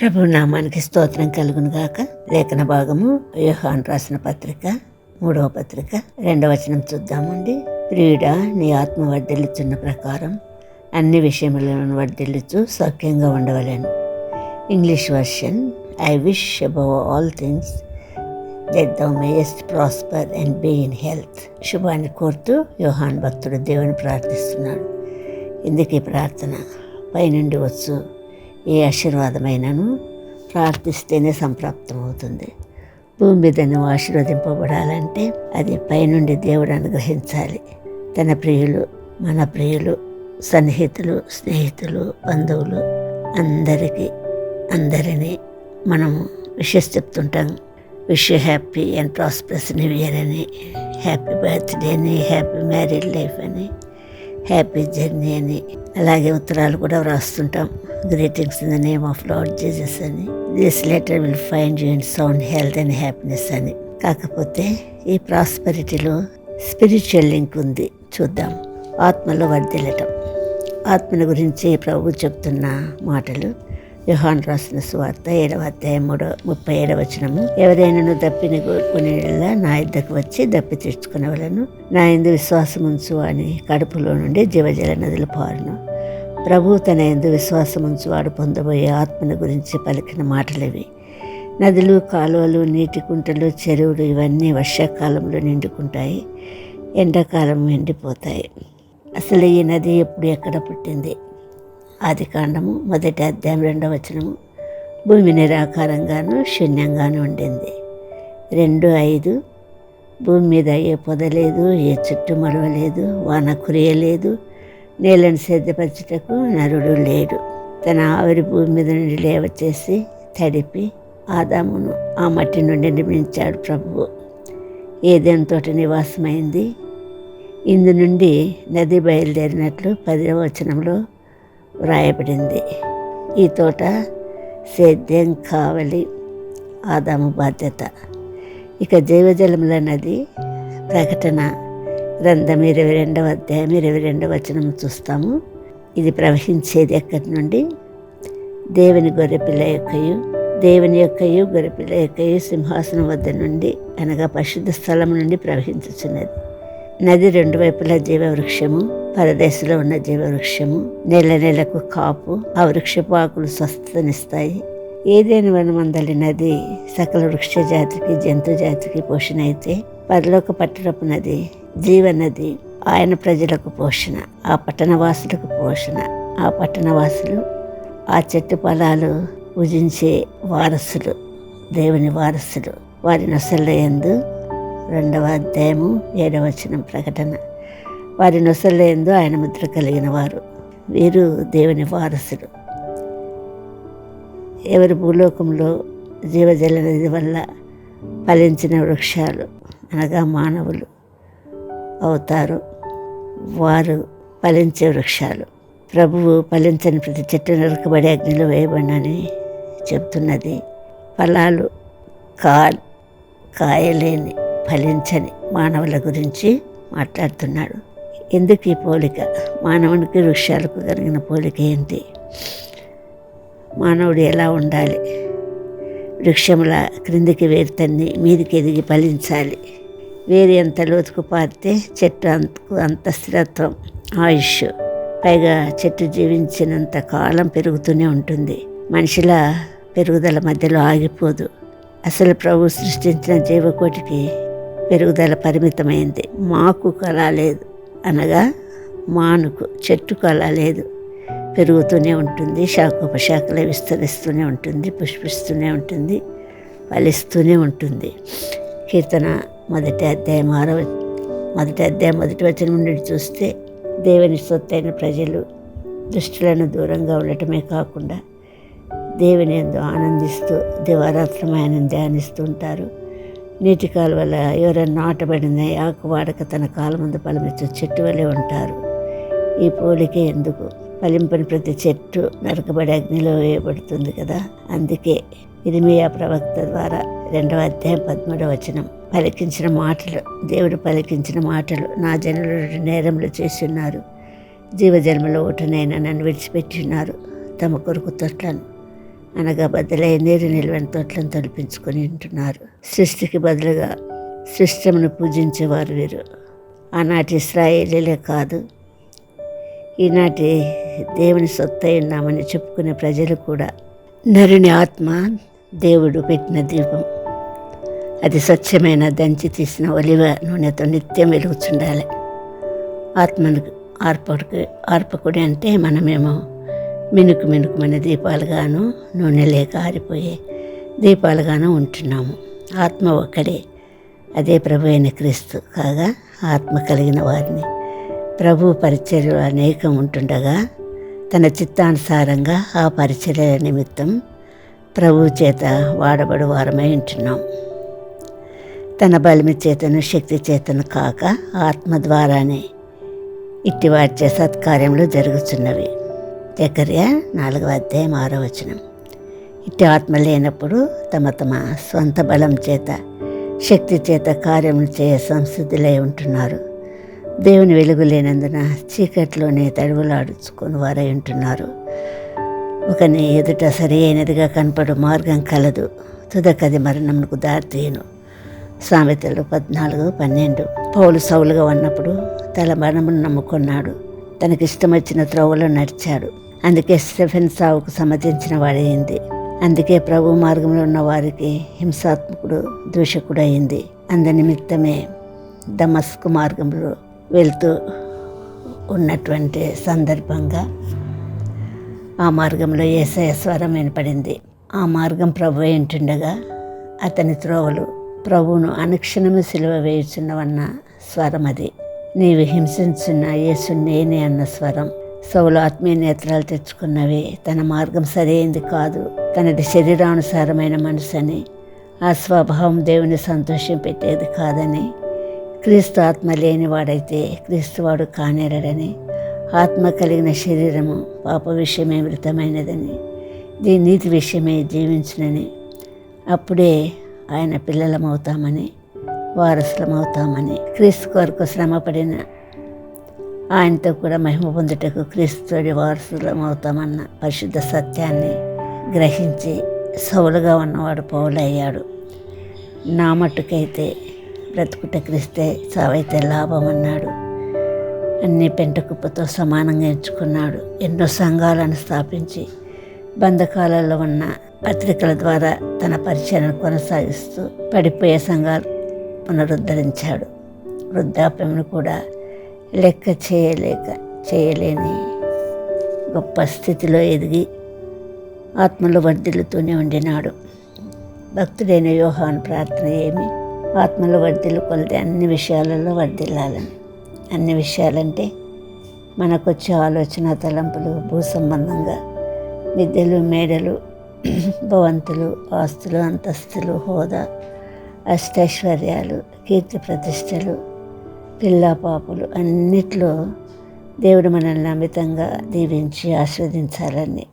ప్రభు నామానికి స్తోత్రం కలుగును గాక. లేఖన భాగము యోహాన్ రాసిన పత్రిక మూడవ పత్రిక రెండవ వచనం చూద్దామండి. ప్రియుడ నీ ఆత్మ వర్ధిల్లుచున్న ప్రకారం అన్ని విషయములను వర్ధిల్లుచు సౌఖ్యంగా ఉండవలేను. English version I wish above all things that thou mayest prosper and be in health శుభాన్ని కోరుతూ యోహాన్ భక్తుడు దేవుని ప్రార్థిస్తున్నాడు. ఇందుకే ప్రార్థన. పైనుండి వచ్చు. ఏ ఆశీర్వాదమైనను? ప్రార్థిస్తేనే సంప్రాప్తమవుతుంది. భూమి మీద నువ్వు ఆశీర్వదింపబడాలంటే అది పైనుండి దేవుడు అనుగ్రహించాలి. తన ప్రియులు మన ప్రియులు సన్నిహితులు స్నేహితులు బంధువులు అందరికీ అందరినీ మనము విషెస్ చెప్తుంటాం. Wish happy and prosperous new year అని హ్యాపీ బర్త్డే అని హ్యాపీ మ్యారీడ్ లైఫ్ అని. హ్యాపీ జర్నీ అని. అలాగే ఉత్తరాలు కూడా వ్రాస్తుంటాం. Greetings in the name of Lord Jesus అని. This letter will find you in sound health and happiness అని. కాకపోతే ఈ ప్రాస్పరిటీలో స్పిరిచువల్ లింక్ ఉంది. చూద్దాం. ఆత్మలో వర్ధిల్లటం. ఆత్మను గురించి ప్రభు చెప్తున్న మాటలు. యోహాన్ రాసిన సువార్త ఏడవ అధ్యాయం మూడో ముప్పై ఏడవ వచనము. ఎవరైనాను దప్పిని కోరుకునేలా నా ఇద్దకు వచ్చి దప్పి తెచ్చుకునేవాళ్ళను నా ఎందు విశ్వాసముంచు అని కడుపులో నుండి జీవజల నదులు పారును. ప్రభు తన ఎందు విశ్వాసం ఉంచు వాడు పొందబోయే ఆత్మను గురించి పలికిన మాటలివి. నదులు కాలువలు నీటి కుంటలు చెరువులు ఇవన్నీ వర్షాకాలంలో నిండుకుంటాయి. ఎండాకాలం ఎండిపోతాయి. అసలు ఈ నది ఎప్పుడు ఎక్కడ పుట్టింది? ఆది కాండము మొదటి అధ్యాయం రెండవ వచనము. భూమి నిరాకారంగాను శూన్యంగాను ఉండింది. రెండు ఐదు భూమి మీద ఏ పొదలేదు ఏ చుట్టు మడవలేదు వాన కురియలేదు నేలను సిద్ధపరచుటకు నరుడు లేడు. తన ఆవిరి భూమి మీద నుండి లేవచేసి తడిపి ఆదామును ఆ మట్టి నుండి నిర్మించాడు ప్రభువు. ఏదేని తోట నివాసమైంది? ఇందు నుండి నది బయలుదేరినట్లు పదవ వచనంలో వ్రాయబడింది ఈ తోట సేద్యం కావలి ఆదాము బాధ్యత. ఇక జీవజలముల నది ప్రకటన. గ్రంథం ఇరవై రెండవ అధ్యాయం ఇరవై రెండవ వచనం చూస్తాము. ఇది ప్రవహించేది ఎక్కడి నుండి? దేవుని గొర్రెపిల్ల యొక్కయు దేవుని యొక్కయు గొర్రెపిల్ల యొక్కయు సింహాసనం వద్ద నుండి అనగా పరిశుద్ధ స్థలం నుండి ప్రవహించుచున్నది. నది రెండు వైపులా జీవవృక్షము పరదేశంలో ఉన్న జీవవృక్షము నెల నెలకు కాపు ఆ వృక్షపు ఆకులు స్వస్థతనిస్తాయి. ఏదైనా వనమందలి నది సకల వృక్ష జాతికి జంతు జాతికి పోషణ అయితే పరలోక పట్టణపు నది జీవనది ఆయన ప్రజలకు పోషణ ఆ పట్టణవాసులకు పోషణ. ఆ పట్టణవాసులు ఆ చెట్టు పొలాలు పూజించే వారసులు దేవుని వారసులు. వారి నొసళ్ళ ఎందు రెండవ అధ్యాయము ఏడవచనం ప్రకటన. వారి నొసలేందు ఆయన ముద్ర కలిగిన వారు వీరు దేవుని వారసులు. ఎవరి భూలోకంలో జీవజల నది వల్ల ఫలించిన వృక్షాలు అనగా మానవులు అవుతారు. వారు ఫలించే వృక్షాలు. ప్రభువు ఫలించని ప్రతి చెట్టు నరకబడి అగ్నిలో వేయబడినని చెప్తున్నది. ఫలాలు కా కాయలేని ఫలించని మానవుల గురించి మాట్లాడుతున్నాడు. ఎందుకు ఈ పోలిక? మానవునికి వృక్షాలకు కలిగిన పోలిక ఏంటి? మానవుడు ఎలా ఉండాలి? వృక్షముల క్రిందికి వేరుతన్ని మీదికి ఎదిగి ఫలించాలి. వేరు ఎంత లోతుకు పారితే చెట్టు అంతకు అంత స్థిరత్వం ఆయుష్. పైగా చెట్టు జీవించినంత కాలం పెరుగుతూనే ఉంటుంది. మనిషిల పెరుగుదల మధ్యలో ఆగిపోదు. అసలు ప్రభు సృష్టించిన జీవకోటికి పెరుగుదల పరిమితమైంది. మాకు కళ లేదు అనగా మానుకు చెట్టు అలా లేదు. పెరుగుతూనే ఉంటుంది శాఖోపశాఖలు విస్తరిస్తూనే ఉంటుంది పుష్పిస్తూనే ఉంటుంది ఫలిస్తూనే ఉంటుంది. కీర్తన మొదటి అధ్యాయం ఆరవ మొదటి అధ్యాయం మొదటి వచ్చిన నుండి చూస్తే దేవుని సొత్తైన ప్రజలు దుష్టులను దూరంగా ఉండటమే కాకుండా దేవుని ఎందు ఆనందిస్తూ దివారాత్రం ఆయన ధ్యానిస్తుంటారు నీటి కాలువల ఎవరైనా నాటబడిన ఆకు వాడక తన కాలు ముందు ఫలమిచ్చే చెట్టు వలె ఉంటారు. ఈ పోలికే ఎందుకు? ఫలింపని ప్రతి చెట్టు నరకబడి అగ్నిలో వేయబడుతుంది కదా? అందుకే ఇరిమియా ప్రవక్త ద్వారా రెండవ అధ్యాయం పదమూడవ వచనం. పలికించిన మాటలు దేవుడు పలికించిన మాటలు నా జనులు నేరములు చేసి ఉన్నారు జీవజన్మలో ఒకటినైనా నన్ను విడిచిపెట్టి ఉన్నారు. తమ కొరకు తొట్లను అనగా బదులై నీరు నిల్వని తోటలను తొలిపించుకొని ఉంటున్నారు. సృష్టికి బదులుగా సృష్టమును పూజించేవారు వీరు. ఆనాటి ఇస్రాయేలీలే కాదు. ఈనాటి దేవుని సొత్తై ఉన్నామని చెప్పుకునే ప్రజలు కూడా నరుని ఆత్మ దేవుడు పెట్టిన దీపం. అది స్వచ్ఛమైన దంచి తీసిన ఒలివ నూనెతో నిత్యం వెలుగుచుండాలి. ఆత్మను ఆర్పకు ఆర్పకుడి అంటే మనమేమో మినుకు మినుకుమైన దీపాలుగాను నూనె లేక ఆరిపోయే దీపాలుగాను ఉంటున్నాము. ఆత్మ ఒక్కడే. అదే ప్రభు అయిన క్రీస్తు కాగా ఆత్మ కలిగిన వారిని. ప్రభు పరిచర్యలు అనేకం ఉంటుండగా తన చిత్తానుసారంగా ఆ పరిచర్య నిమిత్తం ప్రభు చేత వాడబడు వారమై ఉంటున్నాం. తన బలిమి చేతను శక్తి చేతను కాక ఆత్మ ద్వారానే ఇట్టి వార్చే సత్కార్యములు జరుగుతున్నవి జకర్య నాలుగవ అధ్యాయం ఆరో వచనం. ఇట్టి ఆత్మ లేనప్పుడు తమ తమ స్వంత బలం చేత శక్తి చేత కార్యములు చేయ సంసిద్ధులై ఉంటున్నారు. దేవుని వెలుగు లేనందున చీకట్లోనే తడువులాడుచుకుని వారై ఉంటున్నారు. ఒకని ఎదుట సరి అయినదిగా కనపడు మార్గం కలదు. తుదకది మరణమునకు దారితీయను. సామెతలు పద్నాలుగు పన్నెండు. పౌలు సౌలుగా ఉన్నప్పుడు తల మరణమును నమ్ముకున్నాడు. తనకిష్టమొచ్చిన త్రోవలో నడిచాడు. అందుకే స్టెఫెన్ సావుకు సమ్మతించిన వాడైంది అందుకే ప్రభు మార్గంలో ఉన్న వారికి హింసాత్మకుడు దూషకుడు అయింది అందు నిమిత్తమే దమస్కు మార్గంలో వెళ్తూ ఉన్నటువంటి సందర్భంగా ఆ మార్గంలో ఏసయ స్వరం వినపడింది. ఆ మార్గం ప్రభు ఏంటుండగా అతని త్రోవలు ప్రభువును అనుక్షణము సిలువ వేయుచున్నవన్న స్వరం అది నీవు హింసించున్న యేసు నేనే అన్న స్వరం. సౌలు ఆత్మీయ నేత్రాలు తెచ్చుకున్నవి. తన మార్గం సరైంది కాదు. తనది శరీరానుసారమైన మనసు అని ఆ స్వభావం దేవుని సంతోషం పెట్టేది కాదని క్రీస్తు ఆత్మ లేనివాడైతే క్రీస్తువాడు కానేరడని ఆత్మ కలిగిన శరీరము పాప విషయమే మృతమైనదని దీని నీతి విషయమే జీవించునని అప్పుడే ఆయన పిల్లలమవుతామని వారసులమవుతామని క్రీస్తు కొరకు శ్రమపడిన ఆయనతో కూడా మహిమ పొందుటకు క్రీస్తుడి వారసులమవుతామన్న పరిశుద్ధ సత్యాన్ని గ్రహించి సౌలుగా ఉన్నవాడు పౌలయ్యాడు. నా మట్టుకైతే బ్రతుకుట క్రిస్తే చావైతే లాభం అన్నాడు అన్ని పెంట కుప్పతో సమానంగా ఎంచుకున్నాడు. ఎన్నో సంఘాలను స్థాపించి బంధకాలలో ఉన్న పత్రికల ద్వారా తన పరిచయను కొనసాగిస్తూ పడిపోయే సంఘాలు పునరుద్ధరించాడు. వృద్ధాప్యమును కూడా లెక్క చేయలేక చేయలేని గొప్ప స్థితిలో ఎదిగి ఆత్మలు వర్ధిల్లుతూనే ఉండినాడు. భక్తుడైన యోహాన్ ప్రార్థన ఏమి? ఆత్మలు వర్ధిల్లు కొలితే అన్ని విషయాలలో వర్ధిల్లాలని. అన్ని విషయాలంటే మనకొచ్చే ఆలోచన తలంపులు భూ సంబంధంగా విద్యలు మేడలు భవంతులు ఆస్తులు అంతస్తులు హోదా అష్టైశ్వర్యాలు కీర్తి ప్రతిష్టలు పిల్ల పాపులు అన్నిట్లో దేవుడు మనల్ని అమితంగా దీవించి ఆస్వాదించాలని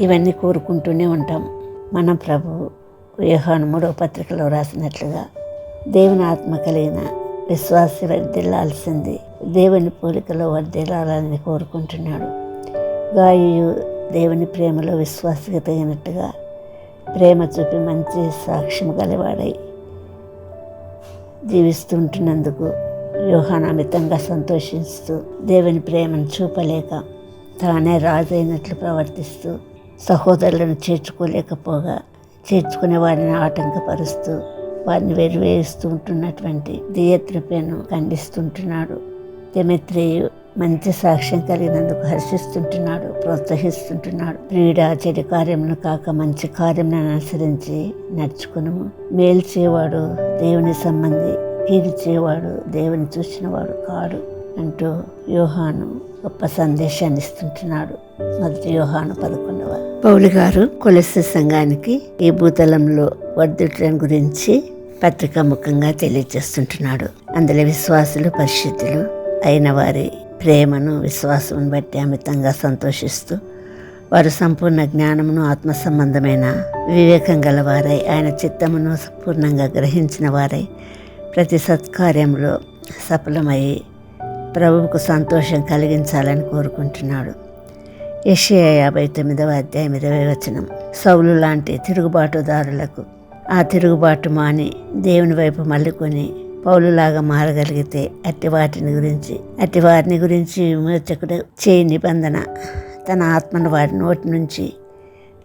ఇవన్నీ కోరుకుంటూనే ఉంటాం. మన ప్రభు వ్యూహాను మూడో పత్రికలో రాసినట్లుగా దేవుని ఆత్మ కలిగిన విశ్వాసి వర్దిల్లాల్సింది దేవుని పోలికలో వర్దిల్లాలని కోరుకుంటున్నాడు. గాయు దేవుని ప్రేమలో విశ్వాసకి తగినట్టుగా ప్రేమ చూపి మంచి సాక్ష్యం గలవాడై జీవిస్తుంటున్నందుకు యోహాన్ అమితంగా సంతోషిస్తూ దేవుని ప్రేమను చూపలేక తానే రాజైనట్లు ప్రవర్తిస్తూ సహోదరులను చేర్చుకోలేకపోగా చేర్చుకునే వారిని ఆటంకపరుస్తూ వారిని వెరివేస్తూ ఉంటున్నటువంటి దియత్రిపేను ఖండిస్తుంటున్నాడు. దెమెత్రేయు మంచి సాక్ష్యం కలిగినందుకు హర్షిస్తుంటున్నాడు ప్రోత్సహిస్తుంటున్నాడు. క్రీడ చెడు కార్యమును కాక మంచి కార్యములను అనుసరించి నడుచుకును మేల్చేవాడు దేవుని సంబంధి తీర్చేవాడు చేయవాడు దేవుని చూసినవాడు కాడు అంటూ యోహాను గొప్ప సందేశాన్ని ఇస్తుంటున్నాడు. మొదటి యోహాను పదకొండవ పౌలు గారు కొలసి సంఘానికి ఈ భూతలంలో వర్ధుట్లను గురించి పత్రిక ముఖంగా తెలియజేస్తుంటున్నాడు. అందులో విశ్వాసులు పరిస్థితులు అయిన వారి ప్రేమను విశ్వాసమును బట్టి అమితంగా సంతోషిస్తూ వారు సంపూర్ణ జ్ఞానమును ఆత్మ సంబంధమైన వివేకం గలవారై ఆయన చిత్తమును సంపూర్ణంగా గ్రహించిన వారై ప్రతి సత్కార్యంలో సఫలమై ప్రభువుకు సంతోషం కలిగించాలని కోరుకుంటున్నాడు. యెషయా యాభై తొమ్మిదవ అధ్యాయం ఇరవై వచనం. సౌలు లాంటి తిరుగుబాటుదారులకు ఆ తిరుగుబాటు మాని దేవుని వైపు మల్లుకొని పౌలులాగా మారగలిగితే అట్టి వాటిని గురించి అట్టి వారిని గురించి విమోచకుడు చేయి నిబంధన తన ఆత్మను వారి నోటి నుంచి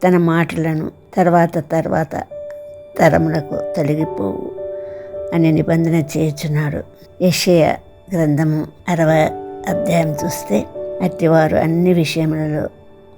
తన మాటలను తర్వాత తర్వాత తరములకు తొలగిపోవు. అనే నిబంధన చేయుచున్నాడు. యషయ గ్రంథము అరవై అధ్యాయం చూస్తే అట్టివారు అన్ని విషయములలో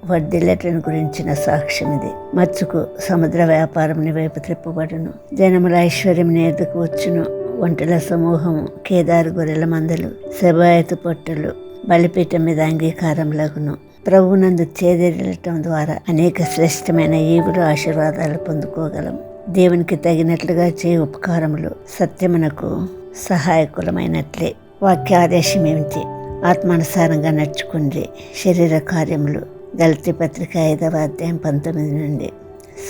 వర్ధిల్లటను గురించిన సాక్ష్యం ఇది మచ్చుకు సముద్ర వ్యాపారంని వైపు త్రిప్పబడును. జనముల ఐశ్వర్యం ఎదుకు వచ్చును. ఒంటెల సమూహము కేదారు గొర్రెల మందలు శబాయతు పొట్టలు బలిపీఠం మీద అంగీకారములగును ప్రభునందు చేదేరటం ద్వారా అనేక శ్రేష్టమైన ఈవులు ఆశీర్వాదాలు పొందుకోగలం. దేవునికి తగినట్లుగా చే ఉపకారములు సత్యమునకు సహాయకులమైనట్లే. వాక్యాదేశం ఏమిటి ఆత్మానుసారంగా నడుచుకుంది శరీర కార్యములు గల్తీ పత్రిక ఐదవ అధ్యాయం పంతొమ్మిది నుండి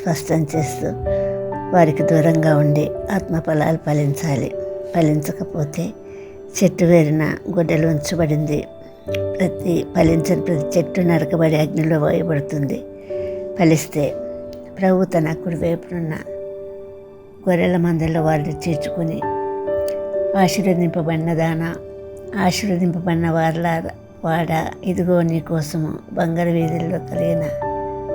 స్పష్టం చేస్తూ వారికి దూరంగా ఉండి ఆత్మ ఫలాలు ఫలించాలి. ఫలించకపోతే చెట్టు వేరిన గొడ్డలు ఉంచబడింది. ప్రతి ఫలించని ప్రతి చెట్టు నరకబడి అగ్నిలో వేయబడుతుంది. ఫలిస్తే ప్రభు తన కుడి వైపునున్న గొర్రెల మందల్లో వాళ్ళు చేర్చుకుని ఆశీర్వదింపబడిన దాన ఆశీర్వదింపబడిన వార్ల వాడ ఇదిగో నీ కోసము బంగారు వీధుల్లో కలిగిన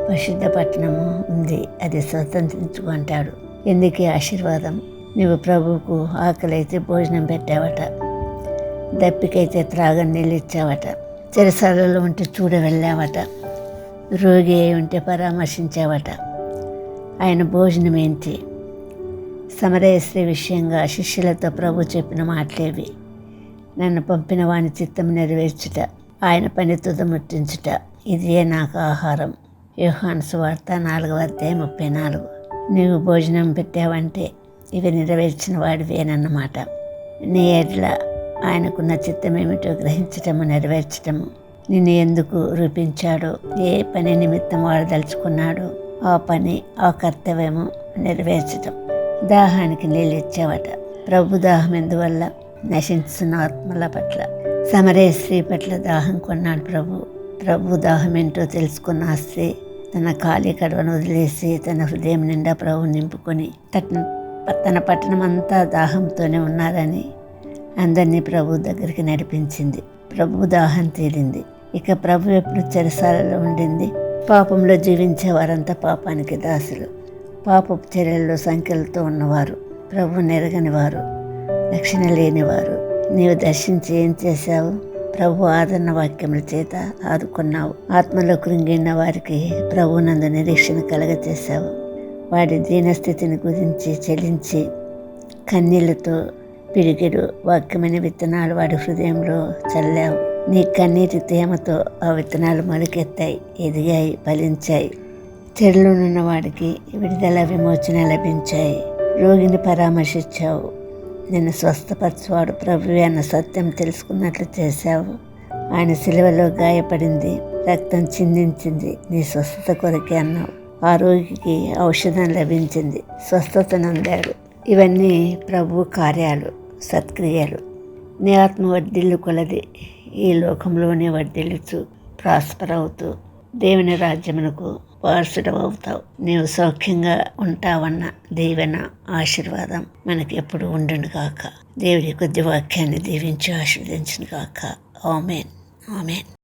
పరిశుద్ధ పట్టణము ఉంది అది స్వతంత్రించుకుంటాడు. ఎందుకే ఈ ఆశీర్వాదం? నువ్వు ప్రభువుకు ఆకలైతే భోజనం పెట్టావట దప్పికైతే త్రాగని నీళ్ళు ఇచ్చావట చెరసాలలో ఉంటే చూడ వెళ్ళావట రోగి అయి ఉంటే పరామర్శించావట. ఆయన భోజనం ఏంటి సమరయశ్రీ విషయంగా శిష్యులతో ప్రభు చెప్పిన మాటలేవి. నన్ను పంపిన వాని చిత్తం నెరవేర్చుట ఆయన పని తుదముట్టించుట ఇదే నాకు ఆహారం. యోహాను సువార్త నాలుగవ అధ్యాయం ముప్పై నాలుగు. నీవు భోజనం పెట్టావంటే ఇవి నెరవేర్చిన వాడివేనన్నమాట నీ ఎడ్ల ఆయనకున్న చిత్తం ఏమిటో గ్రహించటము నెరవేర్చటము. నిన్ను ఎందుకు రూపించాడో ఏ పని నిమిత్తం వాడు దలుచుకున్నాడో ఆ పని ఆ కర్తవ్యము నెరవేర్చటం. దాహానికి నీళ్ళు ఇచ్చావట. ప్రభు దాహం ఎందువల్ల? నశించిన ఆత్మల పట్ల. సమరే స్త్రీ పట్ల దాహం కొన్నాడు ప్రభు. ప్రభు దాహం ఏంటో తెలుసుకున్న స్త్రీ తన ఖాళీ కడవను వదిలేసి తన హృదయం నిండా ప్రభు నింపుకొని తన పట్టణం అంతా దాహంతోనే ఉన్నారని అందరినీ ప్రభు దగ్గరికి నడిపించింది. ప్రభు దాహం తీరింది ఇక ప్రభు ఎప్పుడు చెరసాలలో ఉండింది? పాపంలో జీవించే వారంతా పాపానికి దాసులు. పాపపు చర్యల్లో సంఖ్యలతో ఉన్నవారు. ప్రభు నెరగని వారు. రక్షణ లేనివారు నీవు దర్శించి ఏం చేశావు? ప్రభు ఆదరణ వాక్యముల చేత ఆదుకున్నావు. ఆత్మలో కృంగిన వారికి ప్రభునందు నిరీక్షణ కలగచేశావు. వాడి దీనస్థితిని గురించి చెలించి కన్నీళ్ళతో పిడిగిడు వాక్యమైన విత్తనాలు వాడి హృదయంలో చల్లావు. నీ కన్నీటి తేమతో ఆ విత్తనాలు మొలకెత్తాయి. ఎదిగాయి ఫలించాయి. చెడులోనున్న వాడికి విడుదల విమోచన లభించాయి. రోగిని పరామర్శించావు. నిన్ను స్వస్థపరచువాడు ప్రభు అన్న సత్యం తెలుసుకున్నట్లు చేశావు. ఆయన సిలువలో గాయపడింది. రక్తం చిందించింది. నీ స్వస్థత కొరకే అన్నావు. ఆ రోగికి ఔషధం లభించింది. స్వస్థతనందాడు ఇవన్నీ ప్రభు కార్యాలు సత్క్రియలు. నీ ఆత్మ వర్ధిల్లు కొలది. ఈ లోకంలోనే వర్ధిల్లుచు ప్రాస్పర్ అవుతూ దేవుని రాజ్యమునకు వారసుడవుతావు నీవు సౌఖ్యంగా ఉంటావన్న దీవెన ఆశీర్వాదం మనకి ఎప్పుడు ఉండును కాక దేవుడి కొద్ది వాక్యాన్ని దీవించి ఆశీర్వదించిన కాక ఆమెన్. ఆమెన్.